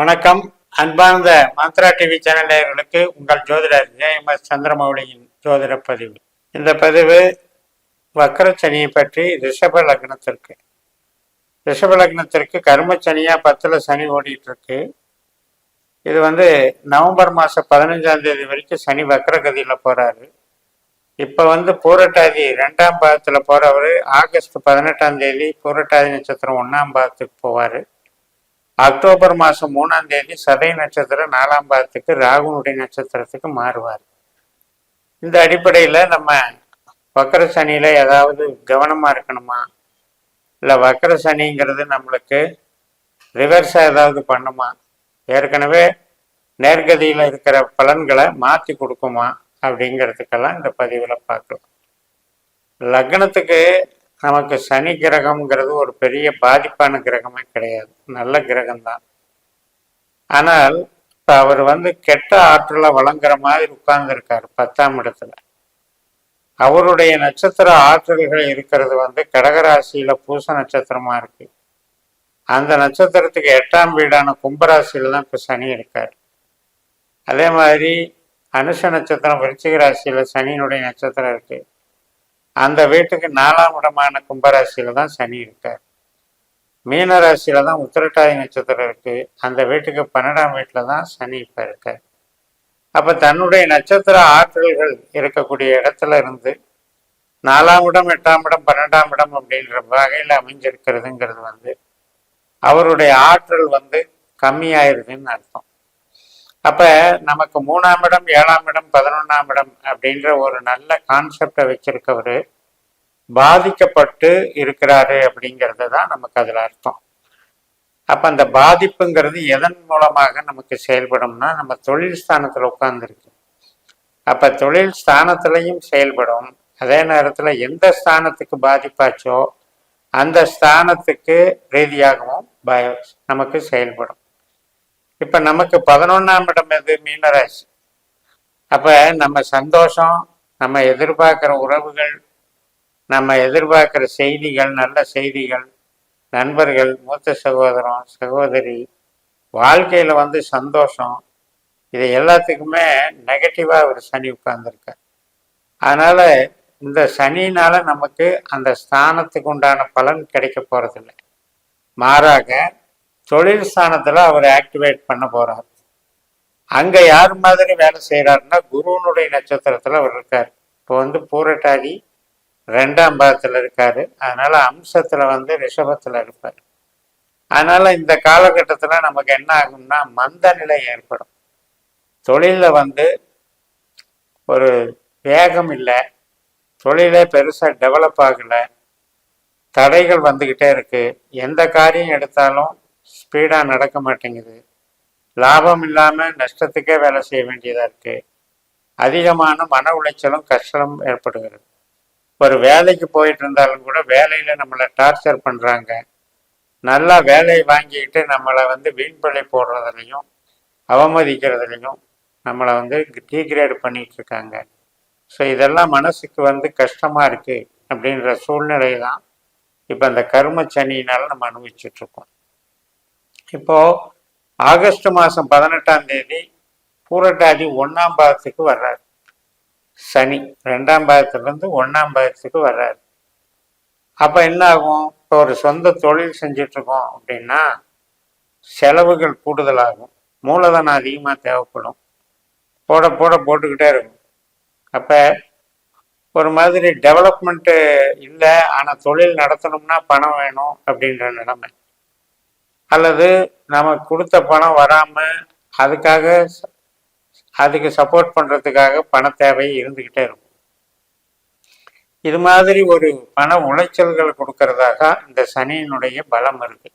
வணக்கம். அன்பார்ந்த மாத்ரா TV channel நேயர்களுக்கு உங்கள் ஜோதிடர் ஜேஎம்எஸ் சந்திரமௌலியின் ஜோதிட பதிவு. இந்த பதிவு வக்கரச்சனியை பற்றி ரிஷப லக்னத்திற்கு. ரிஷப லக்னத்திற்கு கருமச்சனியா பத்துல சனி ஓடிட்டு இருக்கு இது வந்து நவம்பர் மாதம் பதினஞ்சாம் தேதி வரைக்கும் சனி வக்கரகதியில் போறாரு. இப்போ வந்து பூரட்டாதி ரெண்டாம் பாதத்தில் போகிறவர் ஆகஸ்ட் பதினெட்டாம் தேதி பூரட்டாதி நட்சத்திரம் ஒன்றாம் பாதத்துக்கு போவார். அக்டோபர் மாதம் மூணாம் தேதி சதய நட்சத்திரம் நாலாம் பாதத்துக்கு ராகுனுடைய நட்சத்திரத்துக்கு மாறுவார். இந்த அடிப்படையில் நம்ம வக்கர சனியில் ஏதாவது கவனமாக இருக்கணுமா? இல்லை வக்கர சனிங்கிறது நம்மளுக்கு ரிவர்ஸாக ஏதாவது பண்ணுமா? ஏற்கனவே நேர்கதியில் இருக்கிற பலன்களை மாற்றி கொடுக்குமா? அப்படிங்கிறதுக்கெல்லாம் இந்த பதிவில் பார்க்கலாம். லக்னத்துக்கு நமக்கு சனி கிரகம்ங்கிறது ஒரு பெரிய பாதிப்பான கிரகமே கிடையாது. நல்ல கிரகம்தான். ஆனால் இப்போ அவர் வந்து கெட்ட ஆற்றலை வழங்குற மாதிரி உட்கார்ந்துருக்கார் பத்தாம் இடத்துல. அவருடைய நட்சத்திர ஆற்றல்கள் இருக்கிறது வந்து கடகராசியில் பூச நட்சத்திரமாக இருக்கு. அந்த நட்சத்திரத்துக்கு எட்டாம் வீடான கும்பராசியில தான் இப்போ சனி இருக்கார். அதே மாதிரி அனுஷ நட்சத்திரம் விருச்சிக ராசியில் சனியினுடைய நட்சத்திரம் இருக்குது அந்த வீட்டுக்கு நாலாம் இடமான கும்பராசியில தான் சனி இருக்கார். மீனராசியில தான் உத்திரட்டாதி நட்சத்திரம் இருக்கு. அந்த வீட்டுக்கு பன்னெண்டாம் வீட்டில் தான் சனி இப்போ இருக்கார். அப்ப தன்னுடைய நட்சத்திர ஆற்றல்கள் இருக்கக்கூடிய இடத்துல இருந்து நாலாம் இடம் எட்டாம் இடம் பன்னெண்டாம் இடம் அப்படின்ற வகையில் அமைஞ்சிருக்கிறதுங்கிறது வந்து அவருடைய ஆற்றல் வந்து கம்மியாயிருதுன்னு அர்த்தம். அப்ப நமக்கு மூணாம் இடம் ஏழாம் இடம் பதினொன்றாம் இடம் அப்படின்ற ஒரு நல்ல கான்செப்டை வச்சிருக்கவர் பாதிக்கப்பட்டு இருக்கிறாரு அப்படிங்கிறது தான் நமக்கு அதில் அர்த்தம். அப்போ அந்த பாதிப்புங்கிறது எதன் மூலமாக நமக்கு செயல்படும்னா நம்ம தொழில் ஸ்தானத்தில் உட்கார்ந்துருக்கு. அப்போ தொழில் ஸ்தானத்திலையும் செயல்படும். அதே நேரத்தில் எந்த ஸ்தானத்துக்கு பாதிப்பாச்சோ அந்த ஸ்தானத்துக்கு ரீதியாகவும் பய நமக்கு செயல்படும். இப்ப நமக்கு பதினொன்னாம் இடம் எது? மீனராசி. அப்ப நம்ம சந்தோஷம் நம்ம எதிர்பார்க்கிற உறவுகள் நம்ம எதிர்பார்க்கிற செய்திகள் நல்ல செய்திகள் நண்பர்கள் மூத்த சகோதரம் சகோதரி வாழ்க்கையில வந்து சந்தோஷம் இது எல்லாத்துக்குமே நெகட்டிவா ஒரு சனி உட்கார்ந்துருக்கார். அதனால இந்த சனினால நமக்கு அந்த ஸ்தானத்துக்கு உண்டான பலன் கிடைக்க போறதில்லை. மாறாக தொழில் ஸ்தானத்தில் அவர் ஆக்டிவேட் பண்ண போகிறார் அங்கே யார் மாதிரி வேலை செய்கிறாருன்னா குருவனுடைய நட்சத்திரத்தில் அவர் இருக்கார். இப்போ வந்து பூரட்டாதி ரெண்டாம் பாதத்துல இருக்கார். அதனால் அம்சத்தில் வந்து ரிஷபத்தில் இருப்பார். அதனால் இந்த காலகட்டத்தில் நமக்கு என்ன ஆகும்னா மந்த நிலை ஏற்படும். தொழிலில் வந்து ஒரு வேகம் இல்லை. தொழிலே பெருசாக டெவலப் ஆகலை. தடைகள் வந்துக்கிட்டே இருக்குது எந்த காரியம் எடுத்தாலும் ஸ்பீடாக நடக்க மாட்டேங்குது. லாபம் இல்லாமல் நஷ்டத்துக்கே வேலை செய்ய வேண்டியதாக இருக்கு. அதிகமான மன உளைச்சலும் கஷ்டம் ஏற்படுகிறது. ஒரு வேலைக்கு போயிட்டு இருந்தாலும் கூட வேலையில் நம்மளை டார்ச்சர் பண்ணுறாங்க நல்லா வேலையை வாங்கிக்கிட்டு நம்மளை வந்து வீண்பிழை போடுறதுலையும் அவமதிக்கிறதுலையும் நம்மளை வந்து டீக்ரேட் பண்ணிகிட்டு இருக்காங்க. ஸோ இதெல்லாம் மனசுக்கு வந்து கஷ்டமா இருக்கு அப்படின்ற சூழ்நிலை தான் இப்போ அந்த கர்ம சனியினால நம்ம அனுபவிச்சுட்ருக்கோம் இப்போ ஆகஸ்ட் மாதம் பதினெட்டாம் தேதி பூரட்டாதி ஒன்றாம் பாதத்துக்கு வர்றாரு. சனி ரெண்டாம் பாதத்துலேருந்து ஒன்றாம் பாதத்துக்கு வர்றாரு. அப்போ என்ன ஆகும் இப்போ ஒரு சொந்த தொழில் செஞ்சிட்ருக்கோம் அப்படின்னா செலவுகள் கூடுதலாகும். மூலதனம் அதிகமாக தேவைப்படும். போட போட போட்டுக்கிட்டே இருக்கும். அப்போ ஒரு மாதிரி டெவலப்மெண்ட்டு இல்லை ஆனால் தொழில் நடத்தணும்னா பணம் வேணும் அப்படின்ற நிலைமை. அல்லது நமக்கு கொடுத்த பணம் வராமல் அதுக்காக ச- அதுக்கு சப்போர்ட் பண்ணுறதுக்காக பண தேவை இருந்துக்கிட்டே இருக்கும். இது மாதிரி ஒரு பண உளைச்சல்கள் கொடுக்கறதாக இந்த சனியினுடைய பலம் இருக்கு.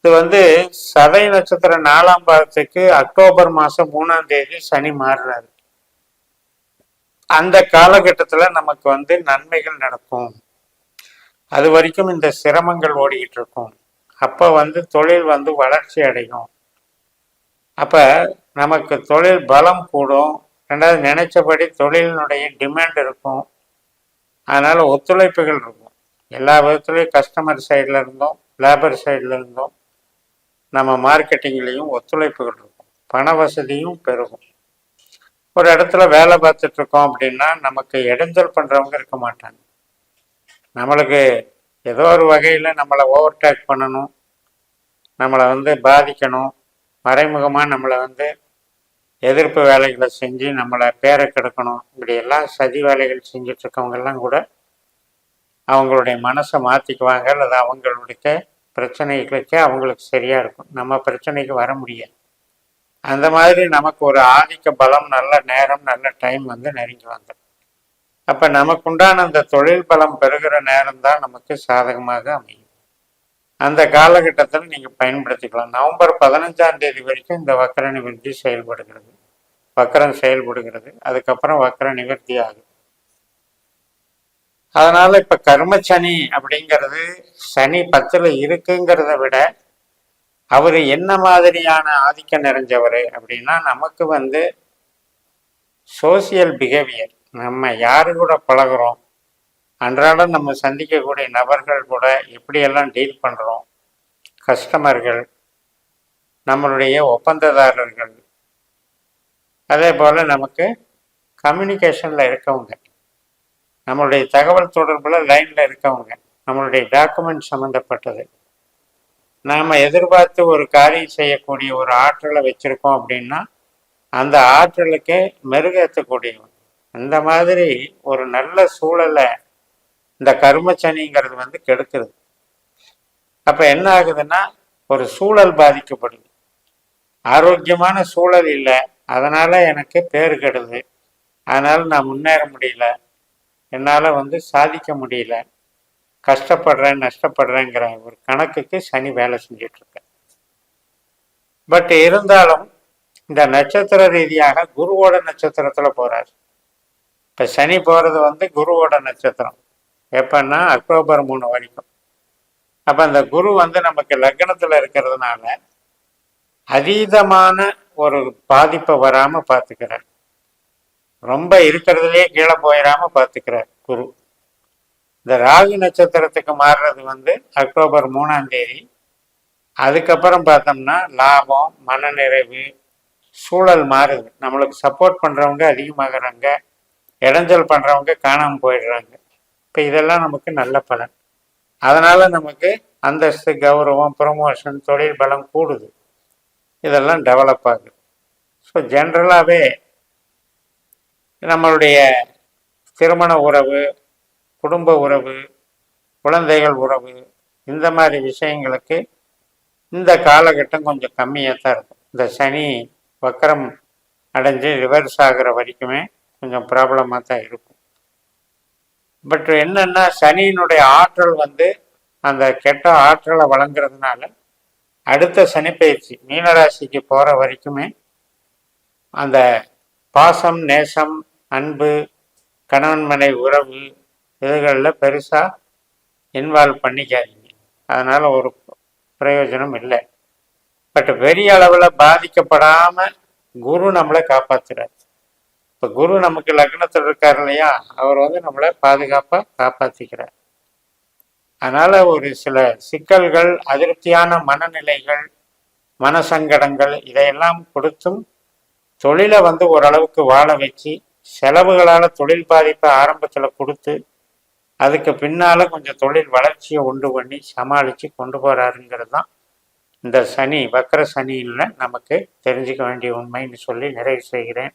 இது வந்து சதை நட்சத்திரம் நாலாம் பாதத்துக்கு அக்டோபர் மாதம் மூணாம் தேதி சனி மாறுறாரு. அந்த காலகட்டத்துல நமக்கு வந்து நன்மைகள் நடக்கும். அது வரைக்கும் இந்த சிரமங்கள் ஓடிக்கிட்டு இருக்கும். அப்போ வந்து தொழில் வந்து வளர்ச்சி அடையும். அப்போ நமக்கு தொழில் பலம் கூடும். ரெண்டாவது நினைச்சபடி தொழிலினுடைய டிமாண்ட் இருக்கும். அதனால் ஒத்துழைப்புகள் இருக்கும். எல்லா விதத்துலேயும் கஸ்டமர் சைடில் இருந்தும் லேபர் சைடில் இருந்தும். நம்ம மார்க்கெட்டிங்லேயும் ஒத்துழைப்புகள் இருக்கும். பண வசதியும் பெருகும். ஒரு இடத்துல வேலை பார்த்துட்ருக்கோம் அப்படின்னா நமக்கு இடைஞ்சல் பண்ணுறவங்க இருக்க மாட்டாங்க. நம்மளுக்கு ஏதோ ஒரு வகையில் நம்மளை ஓவர்டேக் பண்ணணும். நம்மளை வந்து பாதிக்கணும். மறைமுகமாக நம்மளை வந்து எதிர்ப்பு வேலைகளை செஞ்சு நம்மளை பேரை கெடுக்கணும். இப்படியெல்லாம் சதி வேலைகள் செஞ்சிட்ருக்கவங்கெல்லாம் கூட அவங்களுடைய மனசை மாற்றிக்குவாங்க அல்லது அவங்களுடைய பிரச்சனைகளுக்கே அவங்களுக்கு சரியாக இருக்கும். நம்ம பிரச்சனைக்கு வர முடியாது. அந்த மாதிரி நமக்கு ஒரு ஆதிக்க பலம் நல்ல நேரம் நல்ல டைம் வந்து நெருங்கி வந்துடும் அப்போ நமக்குண்டான அந்த தொழில் பலம் பெறுகிற நேரம் தான் நமக்கு சாதகமாக அமையும். அந்த காலகட்டத்தில் நீங்கள் பயன்படுத்திக்கலாம். நவம்பர் பதினஞ்சாம் தேதி வரைக்கும் இந்த வக்கர நிவர்த்தி செயல்படுகிறது. வக்கரம் செயல்படுகிறது. அதுக்கப்புறம் வக்கர நிவர்த்தி ஆகுது அதனால இப்ப கர்மசனி அப்படிங்கிறது சனி பத்துல இருக்குங்கிறத விட அவர் என்ன மாதிரியான ஆதிக்கம் நிறைஞ்சவர் அப்படின்னா நமக்கு வந்து சோசியல் பிஹேவியர். நம்ம யாரு கூட பழகுறோம்? அன்றாடம் நம்ம சந்திக்கக்கூடிய நபர்கள் கூட எப்படியெல்லாம் டீல் பண்ணுறோம் கஸ்டமர்கள் நம்மளுடைய ஒப்பந்ததாரர்கள். அதே போல் நமக்கு கம்யூனிகேஷனில் இருக்கவங்க. நம்மளுடைய தகவல் தொடர்பில் லைனில் இருக்கவங்க. நம்மளுடைய டாக்குமெண்ட் சம்மந்தப்பட்டது நாம் எதிர்பார்த்து ஒரு காரியம் செய்யக்கூடிய ஒரு ஆற்றலை வச்சுருக்கோம் அப்படின்னா அந்த ஆற்றலுக்கு மெருகேற்றக்கூடியவன். அந்த மாதிரி ஒரு நல்ல சூழலை இந்த கருமச்சனிங்கிறது வந்து கெடுக்கிறது அப்போ என்ன ஆகுதுன்னா ஒரு சூழல் பாதிக்கப்படுது. ஆரோக்கியமான சூழல் இல்லை. அதனால் எனக்கு பேர் கெடுது. அதனால் நான் முன்னேற முடியல. என்னால் வந்து சாதிக்க முடியல. கஷ்டப்படுறேன் நஷ்டப்படுறேங்கிற ஒரு கணக்குக்கு சனி வேலை செஞ்சிட்ருக்க. பட் இருந்தாலும் இந்த நட்சத்திர ரீதியாக குருவோட நட்சத்திரத்தில் போகிறார் இப்போ சனி போகிறது வந்து குருவோட நட்சத்திரம். எப்போன்னா அக்டோபர் மூணு வரைக்கும். அப்போ அந்த குரு வந்து நமக்கு லக்னத்தில் இருக்கிறதுனால அதீதமான ஒரு பாதிப்பை வராமல் பார்த்துக்கிறார் ரொம்ப இருக்கிறதுலே கீழே போயிடாமல் பார்த்துக்கிறார் குரு. இந்த ராகு நட்சத்திரத்துக்கு மாறுறது வந்து அக்டோபர் மூணாம் தேதி. அதுக்கப்புறம் பார்த்தோம்னா லாபம் மனநிறைவு சூழல் மாறுது. நம்மளுக்கு சப்போர்ட் பண்ணுறவங்க அதிகமாகறாங்க. இடைஞ்சல் பண்ணுறவங்க காணாமல் போயிடுறாங்க. இப்போ இதெல்லாம் நமக்கு நல்ல பலன். அதனால் நமக்கு அந்தஸ்து கௌரவம் ப்ரொமோஷன் தொழில் பலம் கூடுது. இதெல்லாம் டெவலப் ஆகுது. ஸோ ஜென்ரலாகவே நம்மளுடைய திருமண உறவு குடும்ப உறவு குழந்தைகள் உறவு இந்த மாதிரி விஷயங்களுக்கு இந்த காலகட்டம் கொஞ்சம் கம்மியாக தான் இருக்கும். இந்த சனி வக்கரம் அடைஞ்சு ரிவர்ஸ் ஆகிற வரைக்குமே கொஞ்சம் ப்ராப்ளமாக தான் இருக்கும். பட் என்னென்னா சனியினுடைய ஆற்றல் வந்து அந்த கெட்ட ஆற்றலை வழங்குறதுனால அடுத்த சனிப்பயிற்சி மீனராசிக்கு போகிற வரைக்குமே அந்த பாசம் நேசம் அன்பு கணவன் மனை உறவு இதுகளில் பெருசாக இன்வால்வ் பண்ணிக்காதீங்க. அதனால் ஒரு பிரயோஜனம் இல்லை. பட் பெரிய அளவில் பாதிக்கப்படாமல் குரு நம்மளை காப்பாற்றுறார் இப்போ குரு நமக்கு லக்னத்தில் இருக்கார் இல்லையா அவர் வந்து நம்மளை பாதுகாப்பாக காப்பாற்றிக்கிறார் அதனால் ஒரு சில சிக்கல்கள் அதிருப்தியான மனநிலைகள் மனசங்கடங்கள் இதையெல்லாம் கொடுத்தும் தொழிலை வந்து ஓரளவுக்கு வாழ வச்சு செலவுகளால் தொழில் பாதிப்பை ஆரம்பத்தில் கொடுத்து அதுக்கு பின்னால் கொஞ்சம் தொழில் வளர்ச்சியை உண்டு பண்ணி சமாளித்து கொண்டு போகிறாருங்கிறது தான் இந்த சனி வக்கர சனியில் நமக்கு தெரிஞ்சுக்க வேண்டிய உண்மைன்னு சொல்லி நிறைவு செய்கிறேன்.